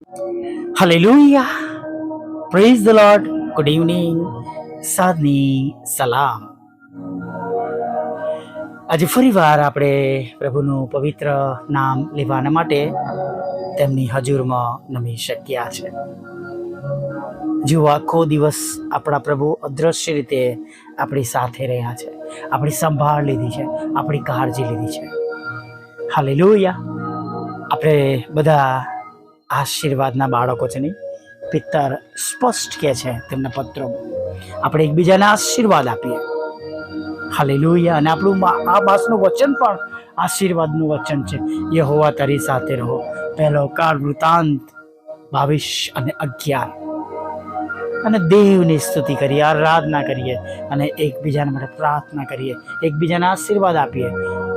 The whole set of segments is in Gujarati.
Hallelujah. Praise the Lord. Good evening. સાદની સલામ આજે ફરીવાર આપણે પ્રભુનું પવિત્ર નામ લેવાના માટે તેમની હજુરમાં નમી શક્યા છે જો આખો દિવસ આપણા પ્રભુ અદ્રશ્ય રીતે આપણી સાથે રહ્યા છે, આપણી સંભાળ લીધી છે, આપણી કાળજી લીધી છે હાલેલુયા આપણે બધા આશીર્વાદના બાળકો છે નહીં પિત્તર સ્પષ્ટ કહે છે તેમના પત્રોમાં આપણે એકબીજાને આશીર્વાદ આપીએ. હાલેલુયા. અને આપણું આ માસનું વચન પણ આશીર્વાદનું વચન છે. યહોવા તારી સાથે રહો. પહેલો કાળ વૃતાંત, બાવીસ અને અગિયાર. અને દેવની સ્તુતિ કરીએ, આરાધના કરીએ, અને એકબીજાને માટે પ્રાર્થના કરીએ, એકબીજાને આશીર્વાદ આપીએ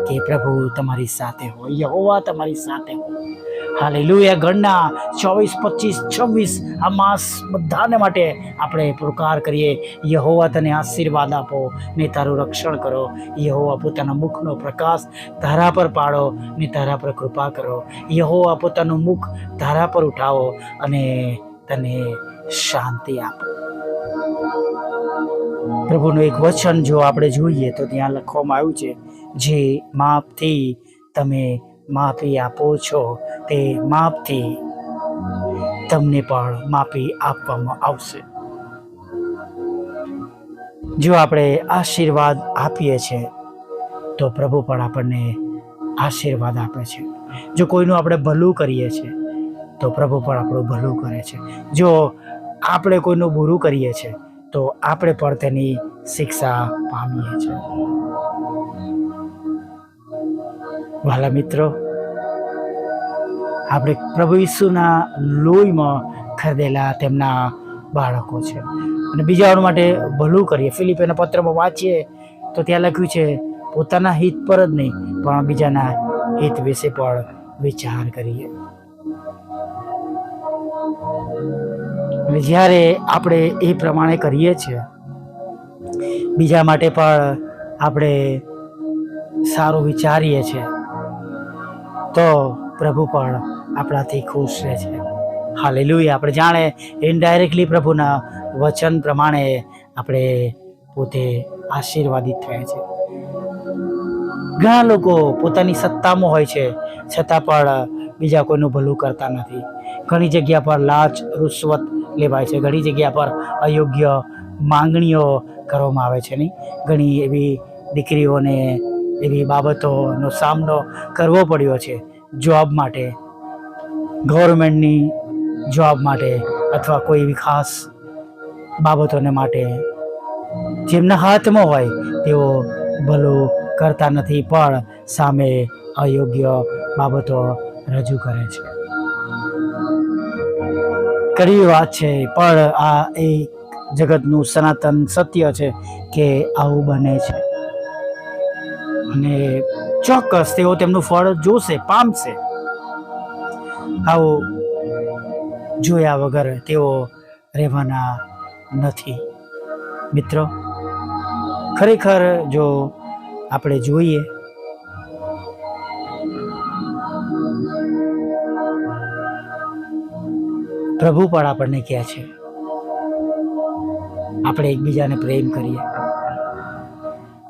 કે પ્રભુ તમારી સાથે હોય યહોવા તમારી સાથે હોય હાલેલુયા. ગણના ચોવીસ, પચીસ, છવ્વીસ આ માસ બધાને માટે આપણે પુરકાર કરીએ. યહોવા તને આશીર્વાદ આપો, ને તારું રક્ષણ કરો. યહોવા પોતાના મુખનો પ્રકાશ તારા પર પાડો, ને તારા પર કૃપા કરો. યહોવા પોતાનું મુખ તારા પર ઉઠાવો અને તને શાંતિ આપો. પ્રભુનું એક વચન જો આપણે જોઈએ તો ત્યાં લખવામાં આવ્યું છે, જે માપથી તમે માફી આપો છો તે માપથી તમને પણ માપી આપવામાં આવશે. જો આપણે આશીર્વાદ આપીએ છીએ તો પ્રભુ પણ આપણને આશીર્વાદ આપે છે. જો કોઈનું આપણે ભલું કરીએ છીએ તો પ્રભુ પણ આપણું ભલું કરે છે. જો આપણે કોઈનું બુરું કરીએ છીએ તો આપણે પણ તેની શિક્ષા પામીએ છીએ વાલા મિત્રો આપણે પ્રભુ ઈસુના લોહીમાં ખરીદેલા તેમના બાળકો છે. અને બીજાઓ માટે ભલું કરીએ. ફિલિપેના પત્રમાં વાંચીએ તો ત્યાં લખ્યું છે, પોતાના હિત પર જ નહીં, પણ બીજાના હિત વિશે પણ વિચાર કરીએ. જ્યારે આપણે એ પ્રમાણે કરીએ છીએ, બીજા માટે પણ આપણે સારું વિચારીએ છીએ, તો પ્રભુ પણ આપણાથી ખુશ રહે છે. હાલેલુયા. આપણે જાણે ઇનડાયરેક્ટલી પ્રભુના વચન પ્રમાણે આપણે પોતે આશીર્વાદિત થયા છે. ઘણા લોકો પોતાની સત્તામાં હોય છે, છતાં પણ બીજા કોઈનું ભલું કરતા નથી. ઘણી જગ્યા પર લાચ રૂશ્વત લેવાય છે. ઘણી જગ્યા પર અયોગ્ય માંગણીઓ કરવામાં આવે છે નહીં? ઘણી એવી દીકરીઓને એવી બાબતોનો સામનો કરવો પડ્યો છે, જોબ માટે. ગવર્મેન્ટની જોબ માટે અથવા કોઈ એવી ખાસ બાબતોને માટે જેમના હાથમાં હોય, તેઓ ભલું કરતા નથી, પણ સામે અયોગ્ય બાબતો રજૂ કરે છે. કરી વાત છે, પણ આ એ જગતનું સનાતન સત્ય છે કે આવું બને છે. અને ચોક્કસ તેઓ તેમનું ફળ જોશે, પામશે. આવું જોયા વગર તેઓ રહેવાના નથી. મિત્રો, ખરેખર જો આપણે જોઈએ, પ્રભુ પણ આપણને કહે છે, આપણે એકબીજાને પ્રેમ કરીએ,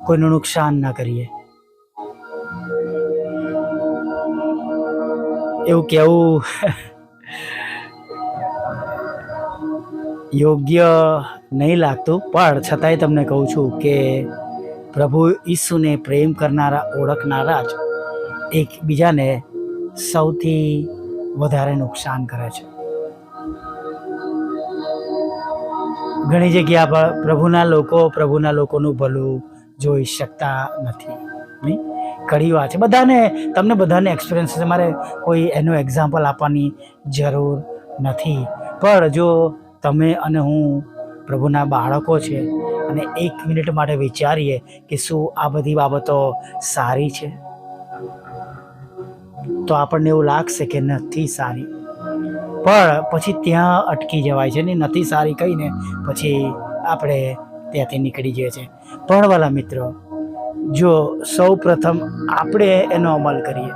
કોઈનું નુકસાન ના કરીએ. એવું કહેવું યોગ્ય નહીં લાગતું, પણ છતાંય તમને કહું છું કે પ્રભુ ઈસુને પ્રેમ કરનારા, ઓળખનારા જ એકબીજાને સૌથી વધારે નુકસાન કરે છે. ઘણી જગ્યા પર પ્રભુના લોકો પ્રભુના લોકોનું ભલું જોઈ શકતા નથી, નહીં? કડી વાત છે. બધાને, તમને બધાને એક્સપિરિયન્સ છે. મારે કોઈ એનું એક્ઝામ્પલ આપવાની જરૂર નથી. પણ જો તમે અને હું પ્રભુના બાળકો છે અને એક મિનિટ માટે વિચારીએ કે શું આ બધી બાબતો સારી છે? તો આપણને એવું લાગશે કે નથી સારી. પણ પછી ત્યાં અટકી જવાય છે ને નથી સારી કહીને પછી આપણે ત્યાંથી નીકળી જઈએ છીએ. પણ વાલા મિત્રો જો સૌ પ્રથમ આપણે એનો અમલ કરીએ.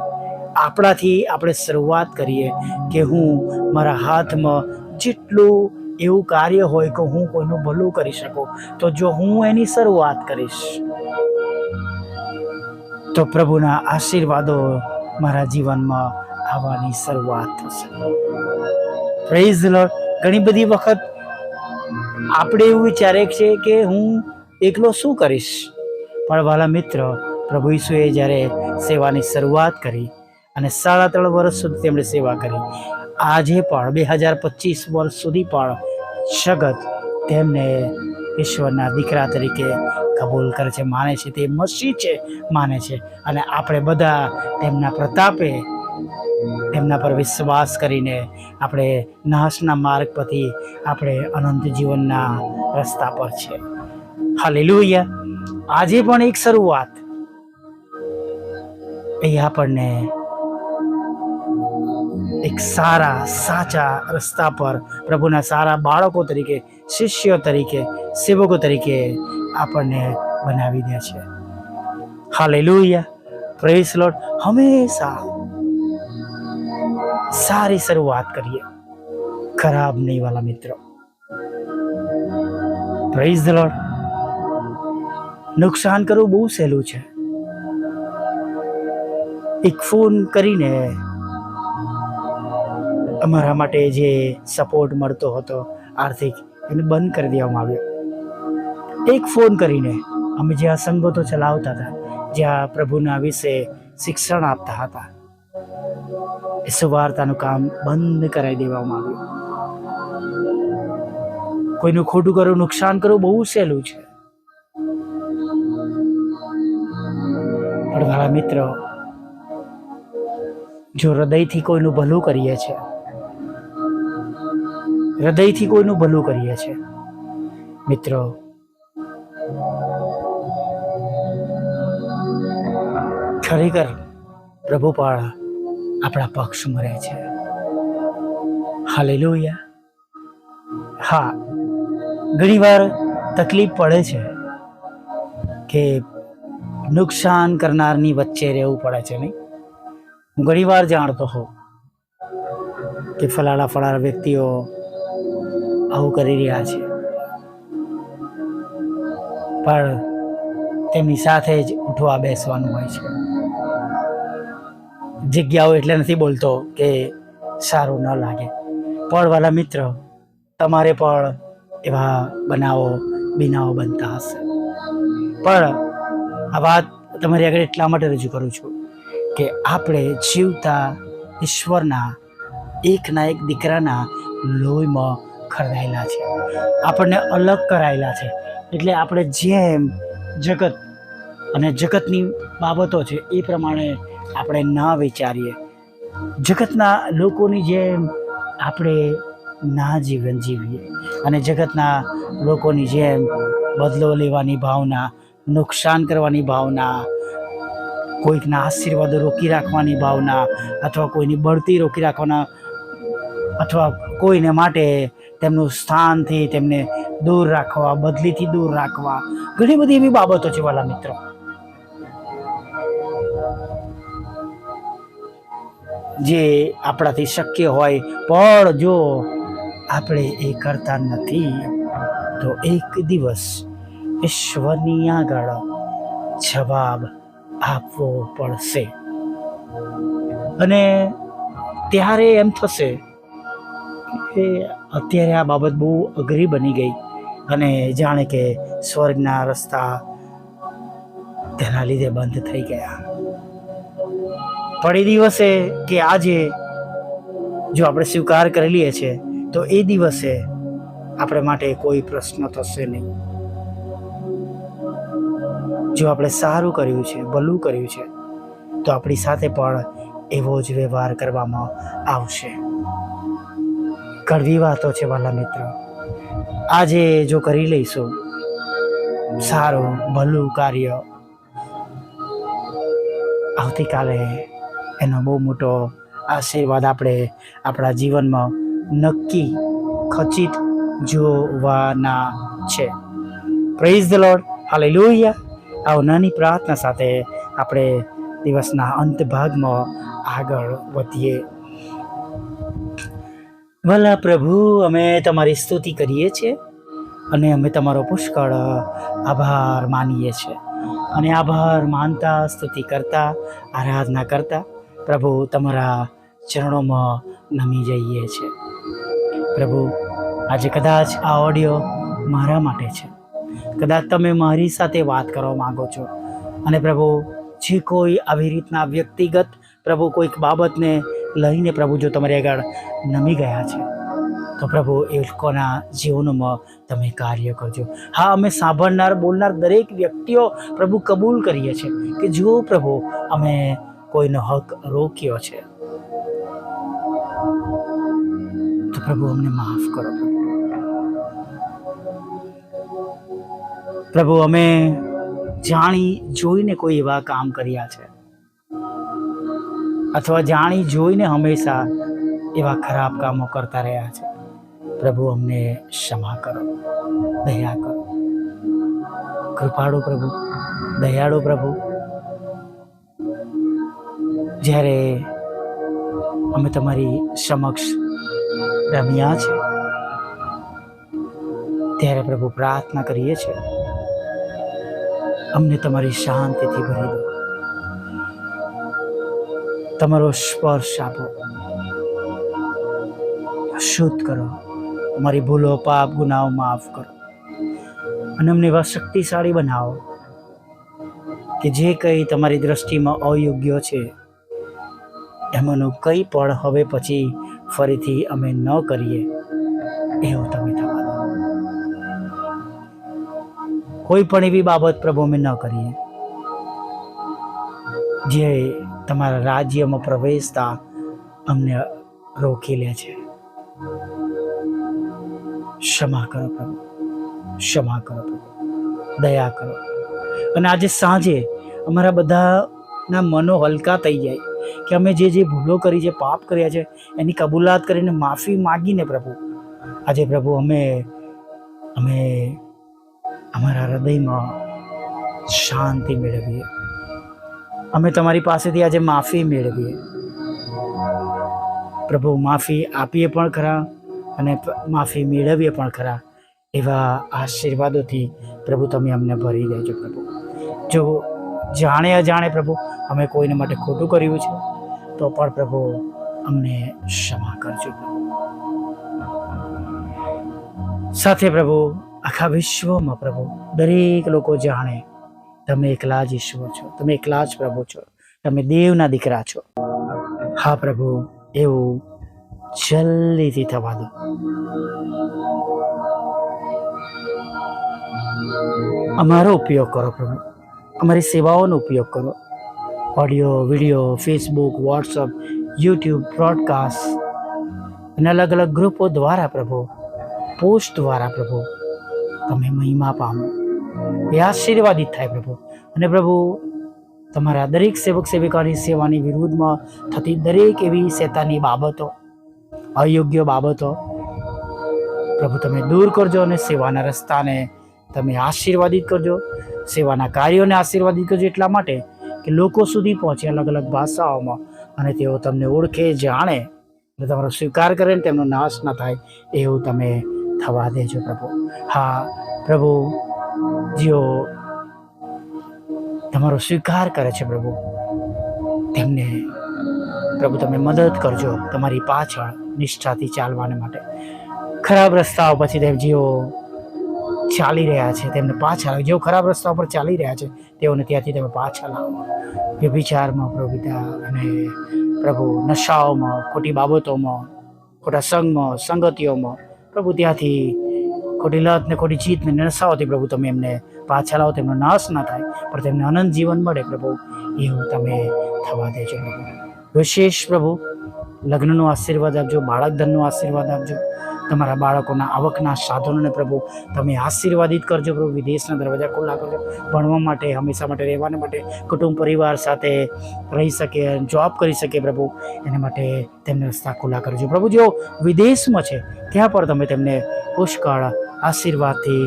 આપણાથી આપણે શરૂઆત કરીએ કે હું મારા હાથમાં જેટલું એવું કાર્ય હોય કે હું કોઈનું ભલું કરી શકું, તો જો હું એની શરૂઆત કરીશ. તો પ્રભુના આશીર્વાદો મારા જીવનમાં આવવાની શરૂઆત થશે. પ્રેઝ લોર્ડ ઘણી બધી વખત આપણે એવું વિચારે છે કે હું એકલો શું કરીશ? પણ વાલા મિત્ર પ્રભુ ઈસુએ જ્યારે સેવાની શરૂઆત કરી અને સાડા ત્રણ વર્ષ સુધી તેમણે સેવા કરી, આજે પણ બે હજાર પચીસ વર્ષ સુધી પણ જગત તેમને ઈશ્વરના દીકરા તરીકે કબૂલ કરે છે, માને છે, તે મસી છે, માને છે. અને આપણે બધા તેમના પ્રતાપે તેમના પર વિશ્વાસ કરીને આપણે નાશના માર્ગ પરથી આપણે અનંત જીવનના રસ્તા પર છે. હાલેલુયા. આજે પણ એક શરૂઆત. એ આપણને એક સારા, સાચા રસ્તા પર પ્રભુના સારા બાળકો તરીકે, શિષ્યો તરીકે, સેવકો તરીકે આપણને બનાવી દે છે. હાલેલુયા. પ્રેસ લોટ હંમેશા સારી શરૂઆત કરીએ. ખરાબ નહીં વાલા મિત્રો. પ્રેઝ ધ નુકસાન કરવું બહુ સહેલું છે. એક ફોન કરીને અમારા માટે જે સપોર્ટ મળતો હતો, આર્થિક, એને બંધ કરી દેવામાં આવ્યો. એક ફોન કરીને અમે જ્યાં સંગતો ચલાવતા હતા જ્યાં પ્રભુના વિશે શિક્ષણ આપતા હતા, એ સુવાર્તાનું કામ બંધ કરાવી દેવામાં આવ્યું. કોઈનું ખોટું કરવું, નુકસાન કરવું બહુ સહેલું છે. પણ મારા મિત્રો જો હૃદયથી કોઈનું ભલું કરીએ છીએ હૃદયથી કોઈનું ભલું કરીએ છીએ મિત્રો, ખરેખર પ્રભુ પણ આપણા પક્ષમાં રહે છે. હાલેલુયા. હા, ઘણીવાર તકલીફ પડે છે કે નુકસાન કરનારની વચ્ચે રહેવું પડે છે નહીં. હું ઘણીવાર જાણતો હોઉં કે ફલાણા ફલાણા વ્યક્તિઓ આવું કરી રહ્યા છે. પણ તેમની સાથે જ ઉઠવા બેસવાનું હોય છે. જગ્યાઓ એટલે નથી બોલતો કે સારું ન લાગે. પણ વાલા મિત્ર, તમારે પણ એવા બનાવો, બિનાઓ બનતા હશે. પણ આ વાત તમારી આગળ એટલા માટે રજૂ કરું છું કે આપણે જીવતા ઈશ્વરના એકના એક દીકરાના લોહીમાં ખરડાયેલા છે. આપણને અલગ કરાયેલા છે. એટલે આપણે જેમ જગત અને જગતની બાબતો છે એ પ્રમાણે આપણે ના વિચારીએ. જગતના લોકોની જેમ આપણે ના જીવન જીવીએ અને જગતના લોકોની જેમ બદલો લેવાની ભાવના નુકસાન કરવાની ભાવના, કોઈકના આશીર્વાદો રોકી રાખવાની ભાવના અથવા કોઈની બઢતી રોકી રાખવાના અથવા કોઈને માટે તેમનું સ્થાનથી તેમને દૂર રાખવા, બદલીથી દૂર રાખવા. ઘણી બધી એવી બાબતો છે વાલા મિત્રો. જે આપણાથી શક્ય હોય, પણ જો આપણે એ કરતા નથી, તો એક દિવસ ઈશ્વરની આગળ જવાબ આપવો પડશે. અને ત્યારે એમ થશે કે અત્યારે આ બાબત બહુ અઘરી બની ગઈ અને જાણે કે સ્વર્ગના રસ્તા તેના લીધે બંધ થઈ ગયા. પણ એ દિવસે કે આજે જો આપણે સ્વીકાર કરી લઈએ છીએ, તો એ દિવસે આપણે માટે કોઈ પ્રશ્ન થશે નહીં. જો આપણે સારું કર્યું છે, ભલું કર્યું છે, તો આપણી સાથે પણ એવો જ વ્યવહાર કરવામાં આવશે. કડવી વાતો છે વાલા મિત્રો. આજે જો કરી લઈશું, સારું, ભલું કાર્ય. આવતીકાલે એનો બહુ મોટો આશીર્વાદ આપણે આપણા જીવનમાં નક્કી ખચિત જોવાના છે. પ્રેઝ ધ લોર્ડ હાલેલુયા આવો નાની પ્રાર્થના સાથે આપણે દિવસના અંત ભાગમાં આગળ વધીએ. ભલા પ્રભુ, અમે તમારી સ્તુતિ કરીએ છીએ અને અમે તમારો પુષ્કળ આભાર માનીએ છીએ. અને આભાર માનતા, સ્તુતિ કરતા, આરાધના કરતા પ્રભુ તમારા ચરણોમાં નમી જઈએ છીએ. પ્રભુ, આજે કદાચ આ ઓડિયો મારા માટે છે. કદાચ તમે મારી સાથે વાત કરવા માંગો છો. અને પ્રભુ, જે કોઈ આવી રીતના વ્યક્તિગત પ્રભુ કોઈક બાબતને લઈને પ્રભુ જો તમારી આગળ નમી ગયા છે, તો પ્રભુ એ લોકોના જીવનમાં તમે કાર્ય કરજો. હા, અમે સાંભળનાર, બોલનાર દરેક વ્યક્તિઓ પ્રભુ કબૂલ કરીએ છીએ કે જો પ્રભુ, અમે કોઈનો હક રોક્યો છે. તો પ્રભુ અમને માફ કરો. પ્રભુ અમે જાણી, જોઈને કોઈ એવા કામ કર્યા છે. અથવા જાણી, જોઈને હંમેશા એવા ખરાબ કામો કરતા રહ્યા છે. પ્રભુ, અમને ક્ષમા કરો. દયા કરો. કૃપાળુ પ્રભુ, દયાળુ પ્રભુ. જ્યારે અમે તમારી સમક્ષ રમ્યા છે, ત્યારે પ્રભુ પ્રાર્થના કરીએ છીએ. અમને તમારી શાંતિથી ભરી દો. તમારો સ્પર્શ આપો. શુદ્ધ કરો. અમારી ભૂલો, પાપ, ગુનાઓ માફ કરો. અને અમને એવા શક્તિશાળી બનાવો કે જે કંઈ તમારી દ્રષ્ટિમાં અયોગ્ય છે, એમાંનું કંઈ પણ હવે પછી ફરીથી અમે ન કરીએ, એવું તમે થવા. કોઈ પણ એવી બાબત પ્રભુ અમે ન કરીએ. જે તમારા રાજ્યમાં પ્રવેશતા અમને રોકી લે છે. ક્ષમા કરો પ્રભુ. ક્ષમા કરો પ્રભુ. દયા કરો. અને આજે સાંજે અમારા બધાના મનો હલકા થઈ જાય કે અમે જે જે ભૂલો કરી છે પાપ કર્યા છે, એની કબૂલાત કરીને માફી માગીને પ્રભુ, આજે પ્રભુ અમે અમે અમારા હૃદયમાં શાંતિ મેળવીએ. અમે તમારી પાસેથી આજે માફી મેળવીએ. પ્રભુ, માફી આપીએ પણ ખરા અને માફી મેળવીએ પણ ખરા એવા આશીર્વાદોથી પ્રભુ તમે અમને ભરી દેજો પ્રભુ. જો જાણે અજાણે પ્રભુ અમે કોઈને માટે ખોટું કર્યું છે, તો પણ પ્રભુ અમને ક્ષમા કરજો પ્રભુ. સાથે પ્રભુ આખા વિશ્વમાં પ્રભુ, દરેક લોકો જાણે તમે એકલા જ ઈશ્વર છો, તમે એકલા જ પ્રભુ છો, તમે દેવના દીકરા છો. હા પ્રભુ, એવું જલ્દીથી થવા દો. અમારો ઉપયોગ કરો પ્રભુ, અમારી સેવાઓનો ઉપયોગ કરો. Audio, video, Facebook, WhatsApp, YouTube, broadcast અને અલગ અલગ ગ્રુપો દ્વારા પ્રભુ, પોસ્ટ દ્વારા પ્રભુ તમે મહિમા પામો. એ આશીર્વાદિત થાય પ્રભુ. અને પ્રભુ, તમારા દરેક સેવક સેવિકાની સેવાની વિરુદ્ધમાં થતી દરેક એવી શેતાની બાબતો, અયોગ્ય બાબતો, પ્રભુ તમે દૂર કરજો અને સેવાના રસ્તાને તમે આશીર્વાદિત કરજો. સેવાના કાર્યોને આશીર્વાદિત કરજો એટલા માટે કે લોકો સુધી પહોંચે અલગ અલગ ભાષાઓમાં અને તેઓ તમને ઓળખે, જાણે અને તમારો સ્વીકાર કરે ને તેમનો નાશ ન થાય, એવું તમે થવા દેજો પ્રભુ. હા, પ્રભુ, જેઓ તમારો સ્વીકાર કરે છે પ્રભુ, તેમને પ્રભુ તમે મદદ કરજો તમારી પાછળ નિષ્ઠાથી ચાલવાને માટે. ખરાબ રસ્તાઓ પછી તેમ જેઓ ચાલી રહ્યા છે, તેમને પાછા જેઓ ખરાબ રસ્તા પર ચાલી રહ્યા છે, તેઓને ત્યાંથી તમે પાછા લાવો. વ્યભિચારમાં પ્રભુતા અને પ્રભુ નશાઓમાં, ખોટી બાબતોમાં, ખોટા સંગમાં સંગતિઓમાં પ્રભુ ત્યાંથી ખોટી લત ને ખોટી જીત ને નશાઓથી પ્રભુ તમે એમને પાછા લાવો તેમનો નાશ ના થાય, પણ તેમને અનંત જીવન મળે પ્રભુ, એવું તમે થવા દેજો પ્રભુ. વિશેષ પ્રભુ, લગ્નનો આશીર્વાદ આપજો બાળક ધનનો આશીર્વાદ આપજો, તમારા બાળકોના આવકના સાધનોને પ્રભુ, તમે આશીર્વાદિત કરજો પ્રભુ, વિદેશના દરવાજા ખુલ્લા કરજો, ભણવા માટે, હંમેશા માટે, રહેવાને માટે, કુટુંબ પરિવાર સાથે રહી શકે જોબ કરી શકે પ્રભુ, એના માટે તેમને રસ્તા ખુલ્લા કરજો. પ્રભુ, જેઓ વિદેશમાં છે, ત્યાં પર તમે તેમને પુષ્કળ આશીર્વાદથી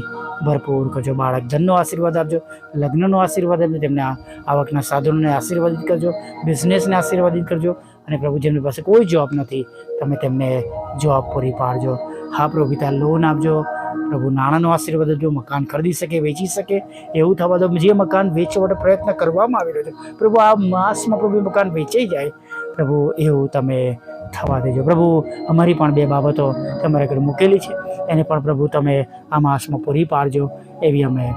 ભરપૂર કરજો. બાળક ધનનો આશીર્વાદ આપજો, લગ્નનો આશીર્વાદ આપજો, તેમને આવકના સાધનોને આશીર્વાદિત કરજો બિઝનેસને આશીર્વાદિત કરજો અને પ્રભુ જેમની પાસે કોઈ જોબ નથી, તમે તેમને જોબ પૂરી પાડજો. હા, પ્રભુ પિતા લોન આપજો. પ્રભુ નાણાંનો આશીર્વાદ આપજો, મકાન ખરીદી શકે, વેચી શકે, એવું થવા દો. જે મકાન વેચવા માટે પ્રયત્ન કરવામાં આવી રહ્યો છે, પ્રભુ આ માસમાં પ્રભુ મકાન વેચાઈ જાય. પ્રભુ એવું તમે થવા દેજો. પ્રભુ, અમારી પણ બે બાબતો તમારા ઘરે મૂકેલી છે. એને પણ પ્રભુ તમે આ માસમાં પૂરી પાડજો એવી અમે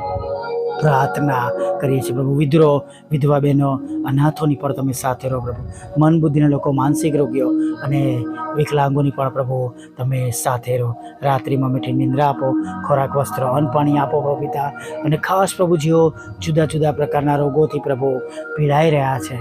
પ્રાર્થના કરીએ છીએ. પ્રભુ વિદ્રોહ વિધવા બહેનો, અનાથોની પણ તમે સાથે રહો પ્રભુ. મન બુદ્ધિના લોકો માનસિક રોગીઓ અને વિકલાંગોની પણ પ્રભુ, તમે સાથે રહો. રાત્રિમાં મીઠી નિંદ્રા આપો, ખોરાક, વસ્ત્ર, અન્ન પાણી આપો પ્રભુ અને ખાસ પ્રભુ જેઓ જુદા જુદા પ્રકારના રોગોથી પ્રભુ પીડાઈ રહ્યા છે.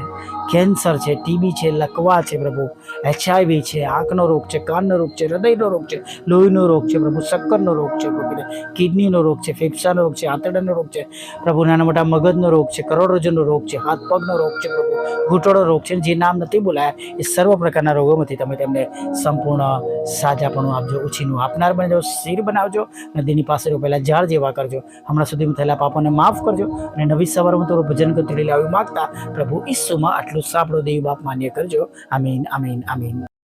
કેન્સર છે ટીબી છે, લકવા છે પ્રભુ. એચઆઈવી છે, આંખનો રોગ છે, કાનનો રોગ છે, હૃદયનો રોગ છે, લોહીનો રોગ છે પ્રભુ, શક્કરનો રોગ છે પ્રભુ. કિડનીનો રોગ છે, ફેફસાનો રોગ છે, આંતરડાનો રોગ છે, પ્રભુ નાના મોટા મગજનો રોગ છે કરોડરજ્જુનો રોગ છે, હાથ પગનો રોગ છે પ્રભુ. ઘૂંટણો રોગ છે, જે નામ નથી બોલાયા, એ સર્વ પ્રકારના રોગોમાંથી તમે તેમને સંપૂર્ણ સાજાપણું આપજો, ઉછીનું આપનાર બનજો, શીર બનાવજો નદીની પાસે પહેલાં ઝાડ જેવા કરજો. હમણાં સુધી થયેલા પાપોને માફ કરજો અને નવી સવારમાં તમારું ભજન કરતી લાવી માગતા પ્રભુ ઈસુમાં આટલું સાંભળો, દેવી બાપ માન્ય કરજો. આમીન આમીન આમીન.